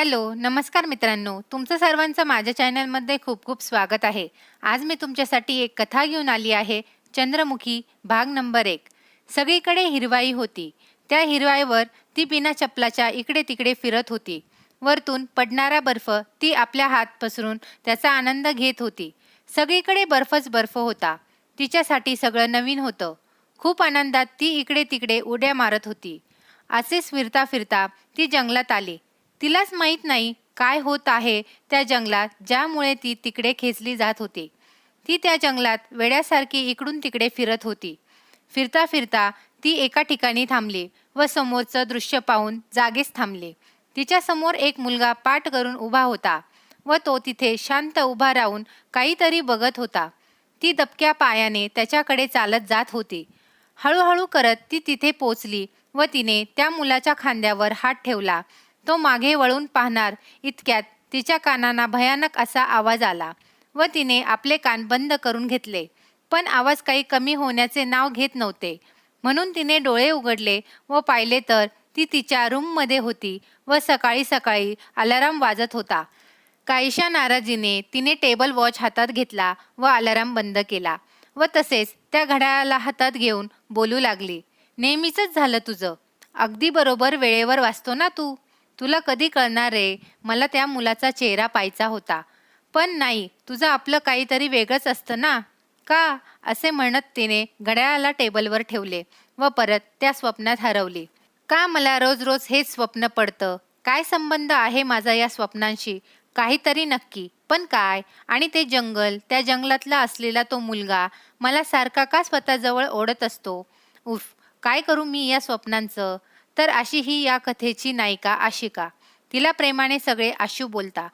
Hello, नमस्कार मित्रांनो. तुमचं सर्वांचं माझ्या चॅनलमध्ये खूप खूप स्वागत आहे. आज मी तुमच्यासाठी एक कथा घेऊन आली आहे. चंद्रमुखी भाग नंबर एक. सगळीकडे हिरवाई होती. त्या हिरवाईवर ती बिना चपलाच्या इकडे-तिकडे फिरत होती. वरतून पडणारा बर्फ ती आपल्या हात पसरून त्याचा आनंद घेत होती. सगळीकडे बर्फच बर्फ होता. तिच्यासाठी सगळं नवीन होतं. खूप आनंदात ती इकडे-तिकडे उड्या मारत होती. असेच फिरता-फिरता ती जंगलात आली. तिलाच माहीत नाही काय होत आहे त्या जंगलात ज्यामुळे ती तिकडे खेचली जात होती. ती त्या जंगलात वेड्यासारखी इकडून-तिकडे फिरत होती. फिरता-फिरता ती एका ठिकाणी थांबली व समोरचं दृश्य पाहून जागेच थांबली. तिच्यासमोर एक मुलगा पाठ करून उभा होता व तो तिथे शांत उभा राहून काहीतरी बघत होता. ती दबक्या पायाने त्याच्याकडे चालत जात होती. हळूहळू करत ती तिथे पोचली व तिने त्या मुलाच्या खांद्यावर हात ठेवला. तो मागे वळून पाहणार इतक्यात तिच्या कानांना भयानक असा आवाज आला व तिने आपले कान बंद करून घेतले. पण आवाज काही कमी होण्याचे नाव घेत नव्हते. म्हणून तिने डोळे उघडले व पाहिले तर ती तिच्या रूममध्ये होती व सकाळी सकाळी अलाराम वाजत होता. काहीशा नाराजीने तिने टेबल वॉच हातात घेतला व अलाराम बंद केला व तसेच त्या घड्याळाला हातात घेऊन बोलू लागली. नेहमीचंच झालं तुझं. अगदी बरोबर वेळेवर वाचतो ना तू. तुला कधी कळणार रे मला त्या मुलाचा चेहरा पाहायचा होता. पण नाही तुझं आपलं काहीतरी वेगळंच असतं ना. का? असे म्हणत तिने घड्याळाला टेबलवर ठेवले व परत त्या स्वप्नात हरवली. का मला रोज रोज हेच स्वप्न पडतं? काय संबंध आहे माझा या स्वप्नांशी? काहीतरी नक्की. पण काय? आणि ते जंगल, त्या जंगलातला असलेला तो मुलगा मला सारखा का स्वतःजवळ ओढत असतो? उफ! काय करू मी या स्वप्नांचं? तर अशी ही या कथेची नायिका आशिका. तिला प्रेमाने सगळे आशू बोलता.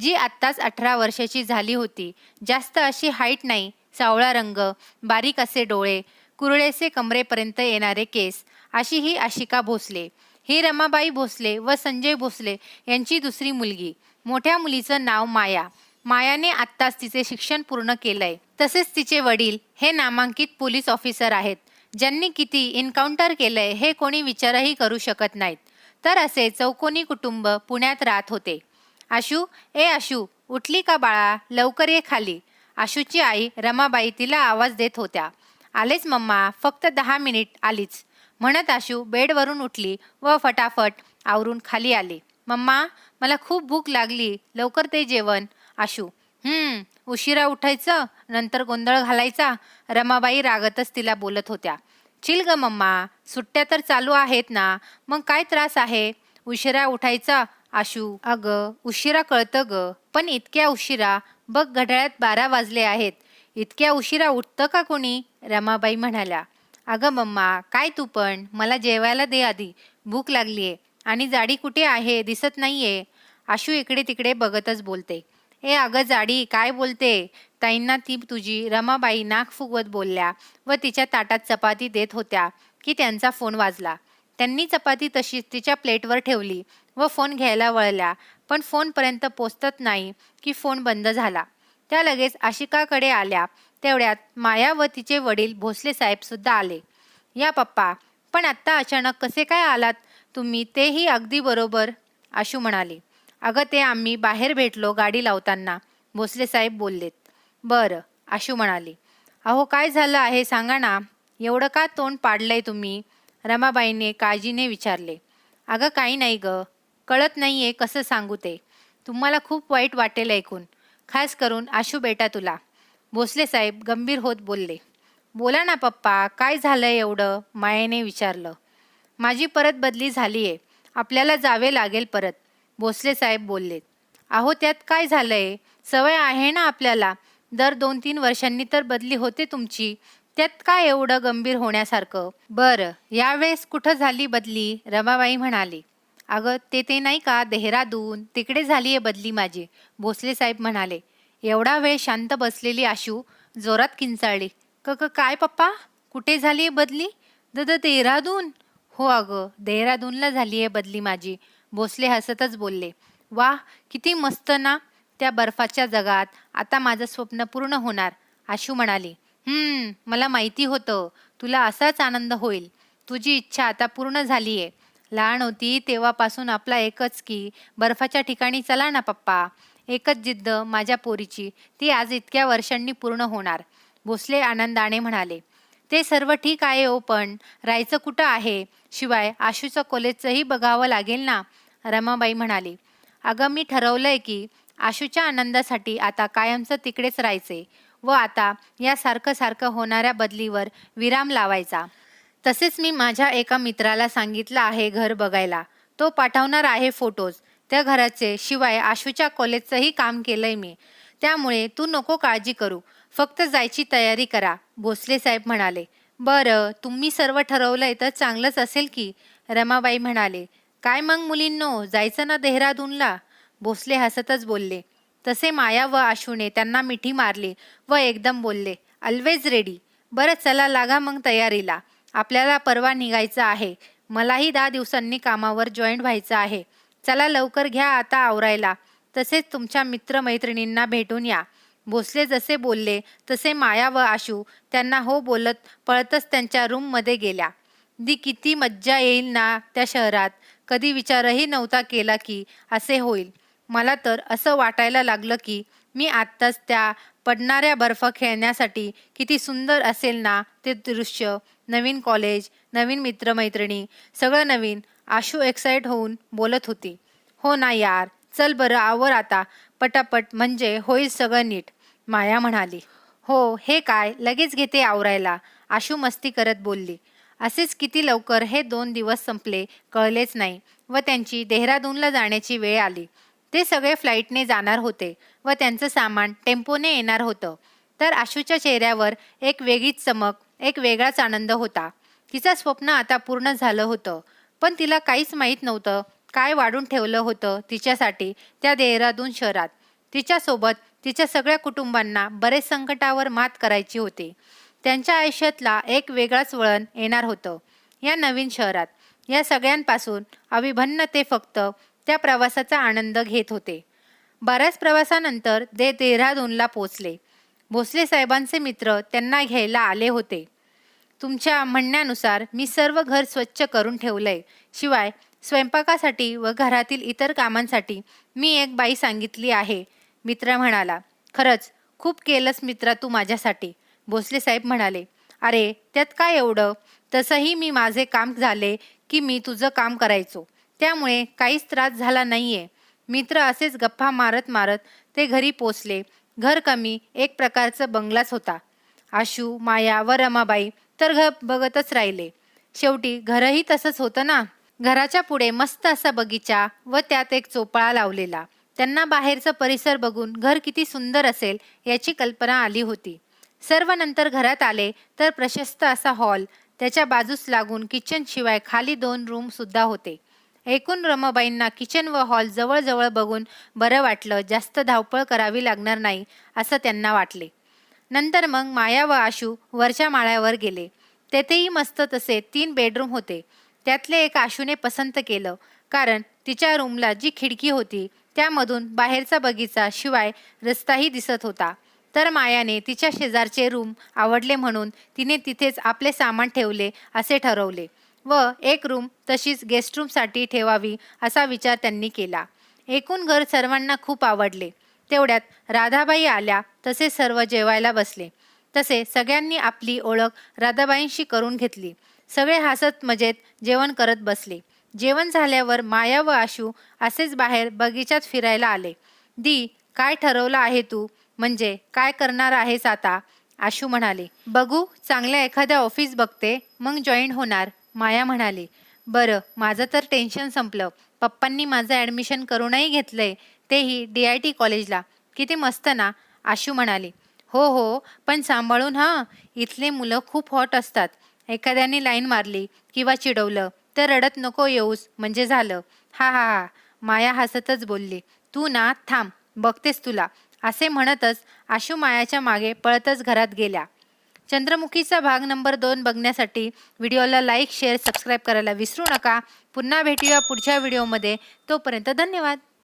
जी आत्ताच अठरा वर्षाची झाली होती. जास्त अशी हाईट नाही, सावळा रंग, बारीक असे डोळे, कुरळेसे कमरेपर्यंत येणारे केस, अशी ही आशिका भोसले. ही रमाबाई भोसले व संजय भोसले यांची दुसरी मुलगी. मोठ्या मुलीचं नाव माया. मायाने आत्ताच तिचे शिक्षण पूर्ण केलंय. तसेच तिचे वडील हे नामांकित पोलीस ऑफिसर आहेत. ज्यांनी किती इन्काउंटर केलंय हे कोणी विचारही करू शकत नाहीत. तर असे चौकोनी कुटुंब पुण्यात राहत होते. आशू, ए आशू, उठली का बाळा? लवकर ये खाली. आशूची आई रमाबाई तिला आवाज देत होत्या. आलेच मम्मा, फक्त दहा मिनिट आलीच. म्हणत आशू बेडवरून उठली व फटाफट आवरून खाली आली. मम्मा, मला खूप भूक लागली. लवकर ते जेवण. आशू, हम्म, उशिरा उठायचं, नंतर गोंधळ घालायचा. रमाबाई रागतच तिला बोलत होत्या. चिल ग मम्मा, सुट्ट्या तर चालू आहेत ना, मग काय त्रास आहे? उशिरा उठायचा? आशू, अगं, उशिरा कळतं ग, पण इतक्या उशिरा? बघ घड्याळ्यात बारा वाजले आहेत. इतक्या उशिरा उठतं का कोणी? रमाबाई म्हणाल्या. अगं मम्मा, काय तू पण? मला जेवायला दे आधी. भूक लागलीये. आणि जाडी कुठे आहे? दिसत नाहीये. आशू इकडे-तिकडे बघतच बोलते. ए अगं जाडी, काय बोलते? ताईंना ती तुझी रमाबाई नाक फुगवत बोलल्या व तिच्या ताटात चपाती देत होत्या की त्यांचा फोन वाजला. त्यांनी चपाती तशीच तिच्या प्लेटवर ठेवली व फोन घ्यायला वळल्या. पण फोनपर्यंत पोचतच नाही की फोन बंद झाला. त्या लगेच आशिकाकडे आल्या. तेवढ्यात माया व तिचे वडील भोसले साहेबसुद्धा आले. या पप्पा, पण आत्ता अचानक कसे काय आलात तुम्ही तेही अगदी बरोबर? आशू म्हणाले अगं ते आम्ही बाहेर भेटलो गाडी लावताना. भोसले साहेब बोललेत. बरं, आशू म्हणाली. अहो काय झालं आहे सांगा ना. एवढं का तोंड पाडलंय तुम्ही? रमाबाईने काळजीने विचारले. अगं काही नाही ग. कळत नाही आहे कसं सांगू ते. तुम्हाला खूप वाईट वाटेल ऐकून. खास करून आशू बेटा तुला. भोसले साहेब गंभीर होत बोलले. बोला ना पप्पा, काय झालं एवढं? मायेने विचारलं. माझी परत बदली झाली आहे आपल्याला जावे लागेल परत. भोसले साहेब बोललेत. अहो त्यात काय झालंय? सवय आहे ना आपल्याला. दर दोन तीन वर्षांनी तर बदली होते तुमची. त्यात काय एवढं गंभीर होण्यासारखं? बरं, यावेळेस कुठं झाली बदली? रमाबाई म्हणाली. अगं ते ते नाही का देहरादून, तिकडे झालीये बदली माझी. भोसले साहेब म्हणाले. एवढा वेळ शांत बसलेली आशू जोरात किंचाळली. क क काय पप्पा? कुठे झालीये बदली? द देहरादून? हो अगं, देहरादूनला झालीये बदली माझी. भोसले हसतच बोलले. वाह, किती मस्त ना. त्या बर्फाच्या जगात आता माझं स्वप्न पूर्ण होणार. आशू म्हणाली. हम्म, मला माहिती होतं तुला असाच आनंद होईल. तुझी इच्छा आता पूर्ण झालीये. लहान होती तेव्हापासून आपला एकच की बर्फाच्या ठिकाणी चला ना पप्पा एकच जिद्द माझ्या पोरीची ती आज इतक्या वर्षांनी पूर्ण होणार भोसले आनंदाने म्हणाले ते सर्व ठीक आहे हो पण राहायचं कुठं आहे? शिवाय आशूचं कॉलेजचंही बघावं लागेल ना? रमाबाई म्हणाली. अगं मी ठरवलंय की आशूच्या आनंदासाठी आता कायमचं तिकडेच राहायचे व आता या सारखं सारखं होणाऱ्या बदलीवर विराम लावायचा. तसेच मी माझ्या एका मित्राला सांगितलं आहे घर बघायला. तो पाठवणार आहे फोटोज. त्या घराचे शिवाय आशूच्या कॉलेजचंही काम केलंय मी. त्यामुळे तू नको काळजी करू. फक्त जायची तयारी करा भोसले साहेब म्हणाले. बरं तुम्ही सर्व ठरवलंय तर चांगलंच असेल की रमाबाई म्हणाले. काय मग मुलींनो जायचं ना देहरादूनला? भोसले हसतच बोलले. तसे माया व आशूने त्यांना मिठी मारली व एकदम बोलले ऑलवेज रेडी बरं चला लागा मग तयारीला. आपल्याला परवा निघायचं आहे. मलाही दहा दिवसांनी कामावर जॉईंट व्हायचं आहे. चला लवकर घ्या आता आवरायला. तसेच तुमच्या मित्रमैत्रिणींना भेटून या. भोसले जसे बोलले तसे माया व आशू त्यांना हो बोलत पळतच त्यांच्या रूममध्ये गेल्या. दी किती मज्जा येईल ना त्या शहरात. कधी विचारही नव्हता केला की असे होईल. मला तर असं वाटायला लागलं की मी आत्ताच त्या पडणाऱ्या बर्फ खेळण्यासाठी किती सुंदर असेल ना ते दृश्य. नवीन कॉलेज नवीन मित्रमैत्रिणी सगळं नवीन. आशू एक्साइट होऊन बोलत होती. हो ना यार. चल बरं आवर आता. पटापट म्हणजे होईल सगळं नीट. माया म्हणाली हो हे काय? लगेच घेते आवरायला. आशू मस्ती करत बोलली असेच किती लवकर हे दोन दिवस संपले कळलेच नाही. व त्यांची देहरादूनला जाण्याची वेळ आली. ते सगळे फ्लाईटने जाणार होते व त्यांचं सामान टेम्पोने येणार होतं. तर आशूच्या चेहऱ्यावर एक वेगळीच चमक एक वेगळाच आनंद होता. तिचं स्वप्न आता पूर्ण झालं होतं पण तिला काहीच माहीत नव्हतं काय वाढून ठेवलं होतं तिच्यासाठी त्या देहरादून शहरात. तिच्यासोबत तिच्या सगळ्या कुटुंबांना बरेच संकटावर मात करायची होती. त्यांच्या आयुष्यातला एक वेगळाच वळण येणार होतं या नवीन शहरात. या सगळ्यांपासून अविभन्न ते फक्त त्या प्रवासाचा आनंद घेत होते. बऱ्याच प्रवासानंतर ते देहरादूनला पोचले भोसले साहेबांचे मित्र त्यांना घ्यायला आले होते. तुमच्या म्हणण्यानुसार मी सर्व घर स्वच्छ करून ठेवलंय. शिवाय स्वयंपाकासाठी व घरातील इतर कामांसाठी मी एक बाई सांगितली आहे. मित्र म्हणाला खरंच खूप केलंस मित्रा तू माझ्यासाठी. भोसले साहेब म्हणाले अरे त्यात काय एवढं? तसंही मी माझे काम झाले की मी तुझं काम करायचो. त्यामुळे काहीच त्रास झाला नाहीये. मित्र असेच गप्पा मारत मारत ते घरी पोचले. घर कमी एक प्रकारचं बंगलाच होता. आशू माया व रमाबाई तर घर बघतच राहिले. शेवटी घरही तसंच होतं ना? घराच्या पुढे मस्त असा बगीचा व त्यात एक चोपळा लावलेला. त्यांना बाहेरचा परिसर बघून घर किती सुंदर असेल याची कल्पना आली होती. सर्व नंतर घरात आले तर प्रशस्त असा हॉल त्याच्या बाजूस लागून किचन शिवाय खाली दोन रूम सुद्धा होते. एकूण रमाबाईंना किचन व हॉल जवळजवळ बघून बरं वाटलं जास्त धावपळ करावी लागणार नाही असं त्यांना वाटले. नंतर मग माया व आशू वरच्या माळ्यावर गेले. तेथेही मस्त तसे तीन बेडरूम होते. त्यातले एक आशूने पसंत केलं. कारण तिच्या रूमला जी खिडकी होती त्यामधून बाहेरचा बगीचा शिवाय रस्ताही दिसत होता. तर मायाने तिच्या शेजारचे रूम आवडले म्हणून तिने तिथेच आपले सामान ठेवले असे ठरवले व एक रूम तशीच गेस्ट रूमसाठी ठेवावी असा विचार त्यांनी केला. एकूण घर सर्वांना खूप आवडले. तेवढ्यात राधाबाई आल्या तसे सर्व जेवायला बसले. तसे सगळ्यांनी आपली ओळख राधाबाईंशी करून घेतली. सगळे हसत मजेत जेवण करत बसले. जेवण झाल्यावर माया व आशू असेच बाहेर बगीचात फिरायला आले. दी काय ठरवलं आहे तू? म्हणजे काय करणार आहेस आता? आशू म्हणाले. बघू चांगल्या एखाद्या ऑफिस बघते मग जॉईन होणार माया म्हणाली. बरं माझं तर टेन्शन संपलं. पप्पांनी माझं ॲडमिशन करूनही घेतलंय तेही डी आय टी कॉलेजला. किती मस्त ना? आशू म्हणाली. हो हो पण सांभाळून हां इथले मुलं खूप हॉट असतात. एखाद्याने लाईन मारली किंवा चिडवलं तर रडत नको येऊस म्हणजे झालं. हा हा हा माया हसतच बोलली. तू ना थांब बघतेस तुला. असे म्हणतच आशू मायाच्या मागे पळतच घरात गेल्या. चंद्रमुखीचा भाग नंबर दोन बघण्यासाठी व्हिडिओला लाईक शेअर सबस्क्राईब करायला विसरू नका. पुन्हा भेटूया पुढच्या व्हिडिओमध्ये. तोपर्यंत धन्यवाद.